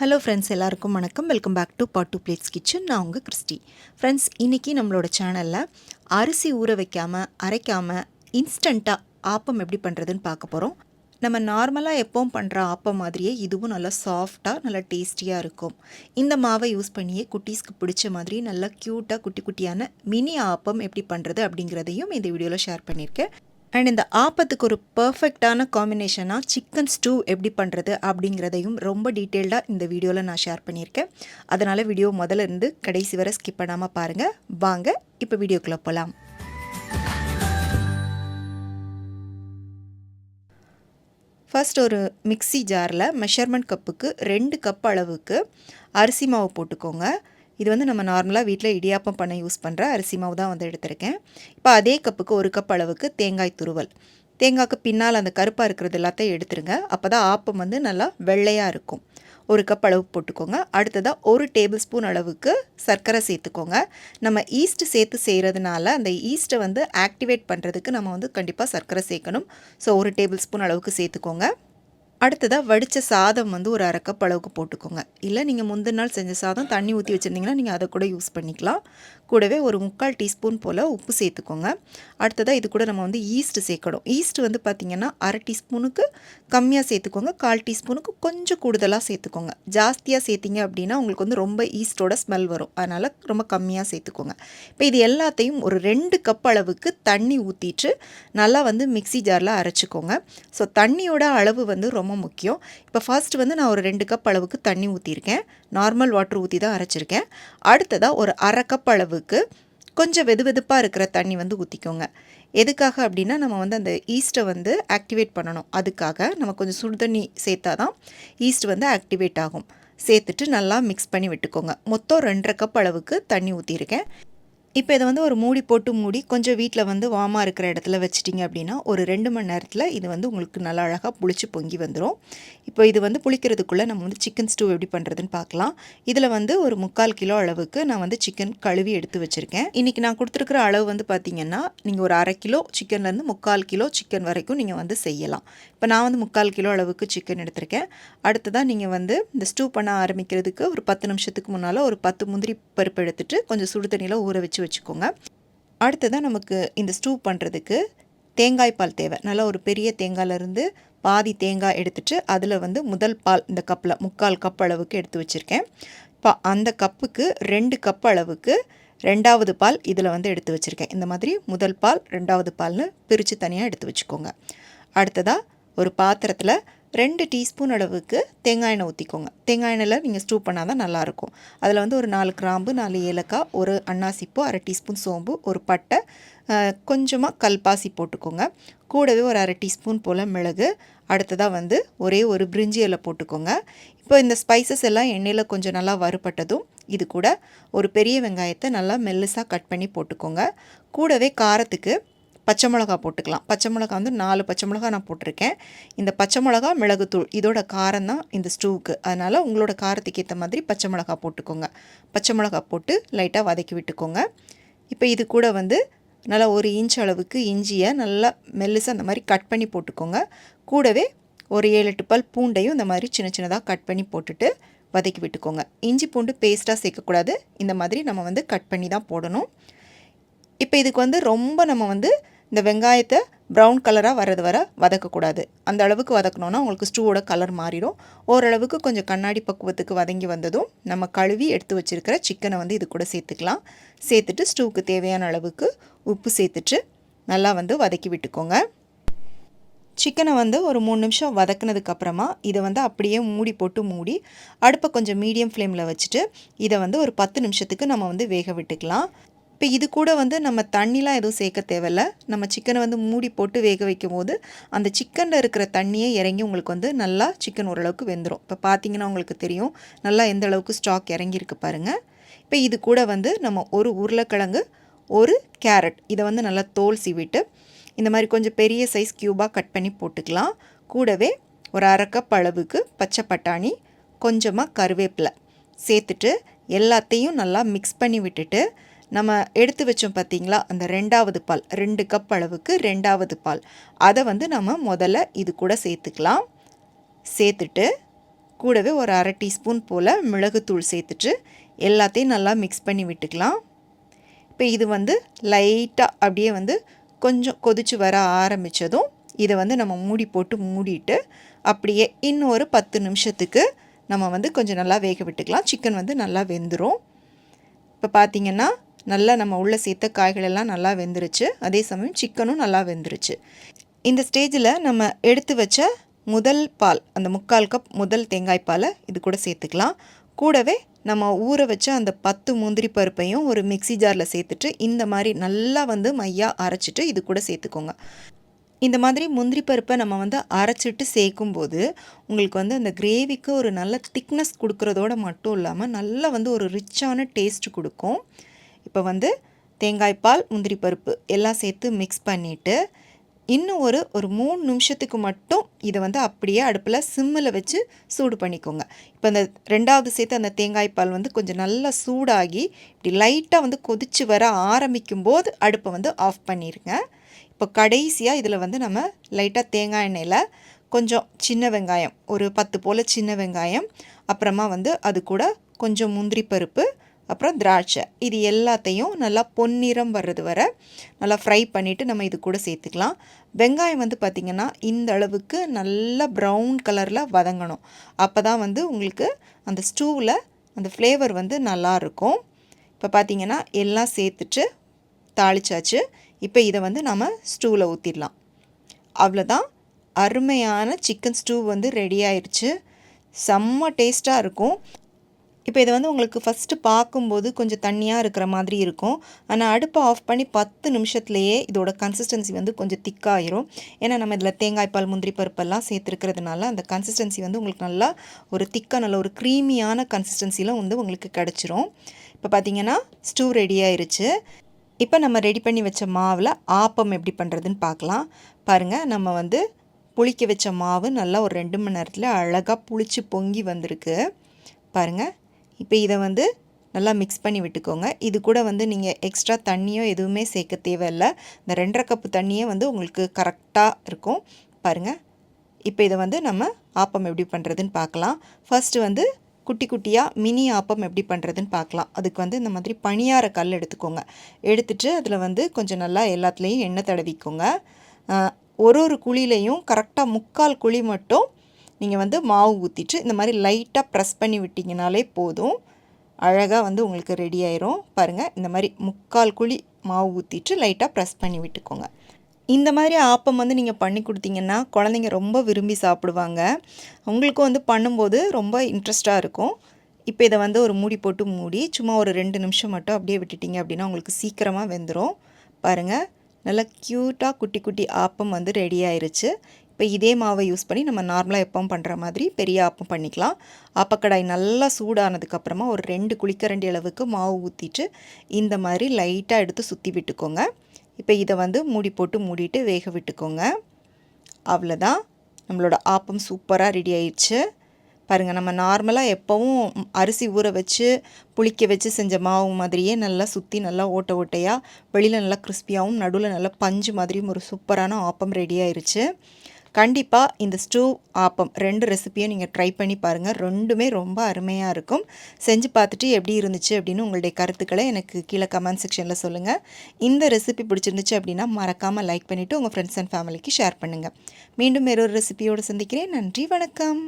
Hello friends எல்லாருக்கும் வணக்கம். Welcome back to pot two plates kitchen நான் உங்கள் கிறிஸ்டி. ஃப்ரெண்ட்ஸ் இன்றைக்கி நம்மளோட சேனலில் அரிசி ஊற வைக்காமல் அரைக்காமல் இன்ஸ்டண்ட்டாக ஆப்பம் எப்படி பண்ணுறதுன்னு பார்க்க போகிறோம் நம்ம நார்மலாக எப்போவும் பண்ணுற ஆப்பம் மாதிரியே இதுவும் நல்லா சாஃப்டாக நல்லா டேஸ்டியாக இருக்கும். இந்த மாவை யூஸ் பண்ணியே குட்டீஸ்க்கு பிடிச்ச மாதிரி நல்லா க்யூட்டாக குட்டி குட்டியான மினி ஆப்பம் எப்படி பண்ணுறது அப்படிங்கிறதையும் இந்த வீடியோவில் ஷேர் பண்ணியிருக்கேன். அண்ட் இந்த ஆப்பத்துக்கு ஒரு பர்ஃபெக்டான காம்பினேஷனாக சிக்கன் ஸ்டூ எப்படி பண்ணுறது அப்படிங்கிறதையும் ரொம்ப டீட்டெயில்டாக இந்த வீடியோவில் நான் ஷேர் பண்ணியிருக்கேன். அதனால் வீடியோ முதல்ல இருந்து கடைசி வரை ஸ்கிப் பண்ணாமல் பாருங்கள் வாங்க இப்போ வீடியோக்குள்ளே போகலாம் ஃபர்ஸ்ட் ஒரு மிக்சி ஜாரில் மெஷர்மெண்ட் கப்புக்கு ரெண்டு கப் அளவுக்கு அரிசி மாவு போட்டுக்கோங்க. இது வந்து நம்ம நார்மலாக வீட்டில் இடியாப்பம் பண்ண யூஸ் பண்ணுற அரிசி மாவு தான் வந்து எடுத்திருக்கேன். இப்போ அதே கப்புக்கு ஒரு கப் அளவுக்கு தேங்காய் துருவல். தேங்காய்க்கு பின்னால் அந்த கருப்பாக இருக்கிறது எல்லாத்தையும் எடுத்துருங்க. அப்போ தான் ஆப்பம் வந்து நல்லா வெள்ளையாக இருக்கும். ஒரு கப் அளவு போட்டுக்கோங்க. அடுத்ததாக ஒரு டேபிள் ஸ்பூன் அளவுக்கு சர்க்கரை சேர்த்துக்கோங்க. நம்ம ஈஸ்ட் சேர்த்து செய்கிறதுனால அந்த ஈஸ்ட்டை வந்து ஆக்டிவேட் பண்ணுறதுக்கு நம்ம வந்து கண்டிப்பாக சர்க்கரை சேர்க்கணும். ஸோ ஒரு டேபிள் ஸ்பூன் அளவுக்கு சேர்த்துக்கோங்க. அடுத்ததாக வடித்த சாதம் வந்து ஒரு அரை அளவுக்கு போட்டுக்கோங்க. இல்லை நீங்கள் முந்தின நாள் செஞ்ச சாதம் தண்ணி ஊற்றி வச்சுருந்தீங்கன்னா நீங்கள் அதை கூட யூஸ் பண்ணிக்கலாம். கூடவே ஒரு முக்கால் டீஸ்பூன் போல் உப்பு சேர்த்துக்கோங்க. அடுத்ததாக இது கூட நம்ம வந்து ஈஸ்ட் சேர்க்கணும். ஈஸ்ட் வந்து பார்த்திங்கன்னா அரை டீஸ்பூனுக்கு கம்மியாக சேர்த்துக்கோங்க. கால் டீஸ்பூனுக்கு கொஞ்சம் கூடுதலாக சேர்த்துக்கோங்க. ஜாஸ்தியாக சேர்த்திங்க அப்படின்னா உங்களுக்கு வந்து ரொம்ப ஈஸ்ட்டோட ஸ்மெல் வரும். அதனால் ரொம்ப கம்மியாக சேர்த்துக்கோங்க. இப்போ இது எல்லாத்தையும் ஒரு ரெண்டு கப் அளவுக்கு தண்ணி ஊற்றிட்டு நல்லா வந்து மிக்சி ஜாரில் அரைச்சிக்கோங்க. ஸோ தண்ணியோட அளவு வந்து ரொம்ப முக்கியம். இப்போ ஃபர்ஸ்ட் வந்து நான் ஒரு ரெண்டு கப் அளவுக்கு தண்ணி ஊற்றிருக்கேன் நார்மல் வாட்டர் ஊற்றி தான் அரைச்சிருக்கேன். அடுத்ததாக ஒரு அரை கப் அளவு அளவுக்கு கொஞ்சம் வெது வெதுப்பாக இருக்கிற தண்ணி வந்து ஊற்றிக்கோங்க எதுக்காக அப்படின்னா நம்ம வந்து அந்த ஈஸ்ட்டை வந்து ஆக்டிவேட் பண்ணணும். அதுக்காக நம்ம கொஞ்சம் சுடு தண்ணி சேர்த்தா தான் ஈஸ்ட் வந்து ஆக்டிவேட் ஆகும். சேர்த்துட்டு நல்லா மிக்ஸ் பண்ணி விட்டுக்கோங்க. மொத்தம் ரெண்டரை கப் அளவுக்கு தண்ணி ஊற்றிருக்கேன் இப்போ இதை வந்து ஒரு மூடி போட்டு மூடி கொஞ்சம் வீட்டில் வந்து வாமாக இருக்கிற இடத்துல வச்சிட்டிங்க அப்படின்னா ஒரு ரெண்டு மணி நேரத்தில் இது வந்து உங்களுக்கு நல்லா அழகாக புளிச்சு பொங்கி வந்துடும் இப்போ இது வந்து புளிக்கிறதுக்குள்ளே நம்ம வந்து சிக்கன் ஸ்டூ எப்படி பண்ணுறதுன்னு பார்க்கலாம். இதில் வந்து ஒரு முக்கால் கிலோ அளவுக்கு நான் வந்து சிக்கன் கழுவி எடுத்து வச்சுருக்கேன். இன்றைக்கி நான் கொடுத்துருக்குற அளவு வந்து பார்த்திங்கன்னா நீங்கள் ஒரு அரை கிலோ சிக்கன்லேருந்து முக்கால் கிலோ சிக்கன் வரைக்கும் நீங்கள் வந்து செய்யலாம். இப்போ நான் வந்து முக்கால் கிலோ அளவுக்கு சிக்கன் எடுத்திருக்கேன். அடுத்ததாக நீங்கள் வந்து இந்த ஸ்டூ பண்ண ஆரம்பிக்கிறதுக்கு ஒரு பத்து நிமிஷத்துக்கு முன்னால் ஒரு பத்து முந்திரி பருப்பு எடுத்துகிட்டு கொஞ்சம் சுடு தண்ணியில் ஊற வச்சு வச்சுக்கோங்க. அடுத்ததாக நமக்கு இந்த ஸ்டூ பண்ணுறதுக்கு தேங்காய் பால் தேவை. நல்லா ஒரு பெரிய தேங்காயிலேருந்து பாதி தேங்காய் எடுத்துகிட்டு அதில் வந்து முதல் பால் இந்த கப்பில் முக்கால் கப் அளவுக்கு எடுத்து வச்சுருக்கேன். இப்போ அந்த கப்புக்கு ரெண்டு கப் அளவுக்கு ரெண்டாவது பால் இதில் வந்து எடுத்து வச்சுருக்கேன். இந்த மாதிரி முதல் பால் ரெண்டாவது பால்னு பிரித்து தனியாக எடுத்து வச்சுக்கோங்க. அடுத்ததாக ஒரு பாத்திரத்தில் ரெண்டு டீஸ்பூன் அளவுக்கு தேங்காய் எண்ணெய் ஊற்றிக்கோங்க தேங்காய் எண்ணெயில் நீங்கள் ஸ்டூ பண்ணால் தான் நல்லாயிருக்கும் அதில் வந்து ஒரு நாலு கிராம்பு நாலு ஏலக்காய் ஒரு அன்னாசிப்பூ அரை டீஸ்பூன் சோம்பு ஒரு பட்டை கொஞ்சமாக கல்பாசி போட்டுக்கோங்க. கூடவே ஒரு அரை டீஸ்பூன் போல் மிளகு. அடுத்ததாக வந்து ஒரே ஒரு பிரிஞ்சி இலை போட்டுக்கோங்க. இப்போ இந்த ஸ்பைசஸ் எல்லாம் எண்ணெயில் கொஞ்சம் நல்லா வறுபட்டதும் இது கூட ஒரு பெரிய வெங்காயத்தை நல்லா மெல்லுசாக கட் பண்ணி போட்டுக்கோங்க. கூடவே காரத்துக்கு பச்சை மிளகா போட்டுக்கலாம். பச்சை மிளகா வந்து நாலு பச்சை மிளகா நான் போட்டிருக்கேன். இந்த பச்சை மிளகா மிளகுத்தூள் இதோட காரம் தான் இந்த ஸ்டூவுக்கு. அதனால் உங்களோட காரத்துக்கு ஏற்ற மாதிரி பச்சை மிளகா போட்டுக்கோங்க. பச்சை மிளகா போட்டு லைட்டாக வதக்கி விட்டுக்கோங்க. இப்போ இது கூட வந்து நல்லா ஒரு இன்ச் அளவுக்கு இஞ்சியை நல்லா மெல்லிசாக அந்த மாதிரி கட் பண்ணி போட்டுக்கோங்க. கூடவே ஒரு ஏழு எட்டு பல் பூண்டையும் இந்த மாதிரி சின்ன சின்னதாக கட் பண்ணி போட்டுட்டு வதக்கி விட்டுக்கோங்க. இஞ்சி பூண்டு பேஸ்ட்டாக சேர்க்கக்கூடாது. இந்த மாதிரி நம்ம வந்து கட் பண்ணி தான் போடணும். இப்போ இதுக்கு வந்து ரொம்ப நம்ம வந்து இந்த வெங்காயத்தை ப்ரௌன் கலராக வர்றது வர வதக்கக்கூடாது. அந்த அளவுக்கு வதக்கணுன்னா உங்களுக்கு ஸ்டூவோட கலர் மாறிடும். ஓரளவுக்கு கொஞ்சம் கண்ணாடி பக்குவத்துக்கு வதங்கி வந்ததும் நம்ம கழுவி எடுத்து வச்சுருக்கிற சிக்கனை வந்து இது கூட சேர்த்துக்கலாம். சேர்த்துட்டு ஸ்டூவுக்கு தேவையான அளவுக்கு உப்பு சேர்த்துட்டு நல்லா வந்து வதக்கி விட்டுக்கோங்க. சிக்கனை வந்து ஒரு மூணு நிமிஷம் வதக்குனதுக்கப்புறமா இதை வந்து அப்படியே மூடி போட்டு மூடி அடுப்பை கொஞ்சம் மீடியம் ஃப்ளேமில் வச்சுட்டு இதை வந்து ஒரு பத்து நிமிஷத்துக்கு நம்ம வந்து வேக விட்டுக்கலாம். இப்போ இது கூட வந்து நம்ம தண்ணிலாம் எதுவும் சேர்க்க தேவையில்ல. நம்ம சிக்கனை வந்து மூடி போட்டு வேக வைக்கும் போது அந்த சிக்கனில் இருக்கிற தண்ணியே இறங்கி உங்களுக்கு வந்து நல்லா சிக்கன் ஓரளவுக்கு வெந்துடும் இப்போ பார்த்தீங்கன்னா உங்களுக்கு தெரியும். நல்லா எந்த அளவுக்கு ஸ்டாக் இறங்கியிருக்கு பாருங்கள் இப்போ இது கூட வந்து நம்ம ஒரு உருளைக்கிழங்கு ஒரு கேரட் இதை வந்து நல்லா தோல் சீவிட்டு இந்த மாதிரி கொஞ்சம் பெரிய சைஸ் க்யூபாக கட் பண்ணி போட்டுக்கலாம். கூடவே ஒரு அரைக்கப் அளவுக்கு பச்சை பட்டாணி கொஞ்சமாக கருவேப்பிலை சேர்த்துட்டு எல்லாத்தையும் நல்லா மிக்ஸ் பண்ணி விட்டுட்டு நம்ம எடுத்து வச்சோம் பார்த்திங்களா அந்த ரெண்டாவது பால் ரெண்டு கப் அளவுக்கு ரெண்டாவது பால். அதை வந்து நம்ம முதல்ல இது கூட சேர்த்துக்கலாம். சேர்த்துட்டு கூடவே ஒரு அரை டீஸ்பூன் போல் மிளகுத்தூள் சேர்த்துட்டு எல்லாத்தையும் நல்லா மிக்ஸ் பண்ணி விட்டுக்கலாம். இப்போ இது வந்து லைட்டாக அப்படியே வந்து கொஞ்சம் கொதிச்சு வர ஆரம்பித்ததும் இதை வந்து நம்ம மூடி போட்டு மூடிட்டு அப்படியே இன்னும் ஒரு பத்து நிமிஷத்துக்கு நம்ம வந்து கொஞ்சம் நல்லா வேக விட்டுக்கலாம். சிக்கன் வந்து நல்லா வெந்துடும் இப்போ பார்த்திங்கன்னா நல்லா நம்ம உள்ளே சேர்த்த காய்கள் எல்லாம் நல்லா வெந்துருச்சு. அதே சமயம் சிக்கனும் நல்லா வெந்துருச்சு. இந்த ஸ்டேஜில் நம்ம எடுத்து வச்ச முதல் பால் அந்த முக்கால் கப் முதல் தேங்காய் பாலை இது கூட சேர்த்துக்கலாம். கூடவே நம்ம ஊற வச்ச அந்த பத்து முந்திரி பருப்பையும் ஒரு மிக்சி ஜாரில் சேர்த்துட்டு இந்த மாதிரி நல்லா வந்து மையாக அரைச்சிட்டு இது கூட சேர்த்துக்கோங்க. இந்த மாதிரி முந்திரி பருப்பை நம்ம வந்து அரைச்சிட்டு சேர்க்கும்போது உங்களுக்கு வந்து அந்த கிரேவிக்கு ஒரு நல்ல திக்னஸ் கொடுக்குறதோட மட்டும் இல்லாமல் நல்லா வந்து ஒரு ரிச்சான டேஸ்ட் கொடுக்கும். இப்போ வந்து தேங்காய் பால் முந்திரி பருப்பு எல்லாம் சேர்த்து மிக்ஸ் பண்ணிவிட்டு இன்னும் ஒரு ஒரு மூணு நிமிஷத்துக்கு மட்டும் இதை வந்து அப்படியே அடுப்பில் சிம்மில் வச்சு சூடு பண்ணிக்கோங்க. இப்போ அந்த ரெண்டாவது சேர்த்து அந்த தேங்காய் பால் வந்து கொஞ்சம் நல்லா சூடாகி இப்படி லைட்டாக வந்து கொதித்து வர ஆரம்பிக்கும் போது அடுப்பை வந்து ஆஃப் பண்ணிடுங்க இப்போ கடைசியாக இதில் வந்து நம்ம லைட்டாக தேங்காய் எண்ணெயில் கொஞ்சம் சின்ன வெங்காயம் ஒரு பத்து போல் சின்ன வெங்காயம் அப்புறமா வந்து அது கூட கொஞ்சம் முந்திரி பருப்பு அப்புறம் திராட்சை. இது எல்லாத்தையும் நல்லா பொன்னிறம் வர்றது வர நல்லா ஃப்ரை பண்ணிவிட்டு நம்ம இது கூட சேர்த்துக்கலாம். வெங்காயம் வந்து பார்த்திங்கன்னா இந்த அளவுக்கு நல்லா ப்ரௌன் கலரில் வதங்கணும். அப்போ தான் வந்து உங்களுக்கு அந்த ஸ்டூவில் அந்த ஃப்ளேவர் வந்து நல்லாயிருக்கும் இப்போ பார்த்திங்கன்னா எல்லாம் சேர்த்துட்டு தாளிச்சாச்சு. இப்போ இதை வந்து நம்ம ஸ்டூவில் ஊற்றிடலாம் அவ்வளோதான் அருமையான சிக்கன் ஸ்டூ வந்து ரெடி ஆயிடுச்சு செம்ம டேஸ்ட்டாக இருக்கும். இப்போ இதை வந்து உங்களுக்கு ஃபஸ்ட்டு பார்க்கும்போது கொஞ்சம் தண்ணியாக இருக்கிற மாதிரி இருக்கும். ஆனால் அடுப்பை ஆஃப் பண்ணி பத்து நிமிஷத்துலேயே இதோட கன்சிஸ்டன்சி வந்து கொஞ்சம் திக்காயிரும் ஏன்னா நம்ம இதில் தேங்காய் பால் முந்திரி பருப்பெல்லாம் சேர்த்துருக்கிறதுனால அந்த கன்சிஸ்டன்சி வந்து உங்களுக்கு நல்லா ஒரு திக்காக நல்ல ஒரு க்ரீமியான கன்சிஸ்டன்சியில் வந்து உங்களுக்கு கிடச்சிரும். இப்போ பார்த்தீங்கன்னா ஸ்டூ ரெடி ஆயிருச்சு. இப்போ நம்ம ரெடி பண்ணி வச்ச மாவில் ஆப்பம் எப்படி பண்ணுறதுன்னு பார்க்கலாம். பாருங்கள் நம்ம வந்து புளிக்க வச்ச மாவு நல்லா ஒரு ரெண்டு மணி நேரத்தில் அழகாக புளிச்சு பொங்கி வந்திருக்கு. பாருங்கள் இப்போ இதை வந்து நல்லா மிக்ஸ் பண்ணி விட்டுக்கோங்க. இது கூட வந்து நீங்கள் எக்ஸ்ட்ரா தண்ணியோ எதுவுமே சேர்க்க தேவையில்லை. இந்த ரெண்டரை கப்பு தண்ணியே வந்து உங்களுக்கு கரெக்டாக இருக்கும். பாருங்கள் இப்போ இதை வந்து நம்ம ஆப்பம் எப்படி பண்ணுறதுன்னு பார்க்கலாம். ஃபஸ்ட்டு வந்து குட்டி குட்டியாக மினி ஆப்பம் எப்படி பண்ணுறதுன்னு பார்க்கலாம். அதுக்கு வந்து இந்த மாதிரி பணியார கல் எடுத்துக்கோங்க. எடுத்துகிட்டு அதில் வந்து கொஞ்சம் நல்லா எல்லாத்துலேயும் எண்ணெய் தடவிக்கோங்க. ஒரு ஒரு குழிலையும் கரெக்டாக முக்கால் குழி மட்டும் நீங்கள் வந்து மாவு ஊற்றிட்டு இந்த மாதிரி லைட்டாக ப்ரெஸ் பண்ணி விட்டிங்கனாலே போதும். அழகாக வந்து உங்களுக்கு ரெடி ஆயிரும். பாருங்கள் இந்த மாதிரி முக்கால் குழி மாவு ஊற்றிட்டு லைட்டாக ப்ரெஸ் பண்ணி விட்டுக்கோங்க. இந்த மாதிரி ஆப்பம் வந்து நீங்கள் பண்ணி கொடுத்தீங்கன்னா குழந்தைங்க ரொம்ப விரும்பி சாப்பிடுவாங்க. உங்களுக்கும் வந்து பண்ணும்போது ரொம்ப இன்ட்ரெஸ்ட்டாக இருக்கும். இப்போ இதை வந்து ஒரு மூடி போட்டு மூடி சும்மா ஒரு ரெண்டு நிமிஷம் மட்டும் அப்படியே விட்டுட்டிங்க அப்படின்னா உங்களுக்கு சீக்கிரமாக வெந்துடும் பாருங்கள் நல்லா க்யூட்டாக குட்டி குட்டி ஆப்பம் வந்து ரெடி ஆயிருச்சு. இப்போ இதே மாவை யூஸ் பண்ணி நம்ம நார்மலாக எப்பவும் பண்ணுற மாதிரி பெரிய ஆப்பம் பண்ணிக்கலாம். ஆப்பக்கடாய் நல்லா சூடானதுக்கப்புறமா ஒரு ரெண்டு குளிக்கரண்டி அளவுக்கு மாவு ஊற்றிட்டு இந்த மாதிரி லைட்டாக எடுத்து சுற்றி விட்டுக்கோங்க. இப்போ இதை வந்து மூடி போட்டு மூடிட்டு வேக விட்டுக்கோங்க. அவ்வளோதான் நம்மளோட ஆப்பம் சூப்பராக ரெடி ஆயிடுச்சு பாருங்கள் நம்ம நார்மலாக எப்போவும் அரிசி ஊற வச்சு புளிக்க வச்சு செஞ்ச மாவு மாதிரியே நல்லா சுற்றி நல்லா ஓட்ட ஓட்டையாக வெளியில் நல்லா கிறிஸ்பியாகவும் நடுவில் நல்லா பஞ்சு மாதிரியும் ஒரு சூப்பரான ஆப்பம் ரெடி ஆயிடுச்சு கண்டிப்பாக இந்த ஸ்டூ ஆப்பம் ரெண்டு ரெசிப்பியும் நீங்கள் ட்ரை பண்ணி பாருங்கள் ரெண்டுமே ரொம்ப அருமையாக இருக்கும். செஞ்சு பார்த்துட்டு எப்படி இருந்துச்சு அப்படின்னு உங்களுடைய கருத்துக்களை எனக்கு கீழே கமெண்ட் செக்ஷனில் சொல்லுங்கள் இந்த ரெசிபி பிடிச்சிருந்துச்சு அப்படின்னா மறக்காமல் லைக் பண்ணிவிட்டு உங்கள் ஃப்ரெண்ட்ஸ் அண்ட் ஃபேமிலிக்கு ஷேர் பண்ணுங்கள் மீண்டும் வேறொரு ரெசிபியோடு சந்திக்கிறேன். நன்றி வணக்கம்.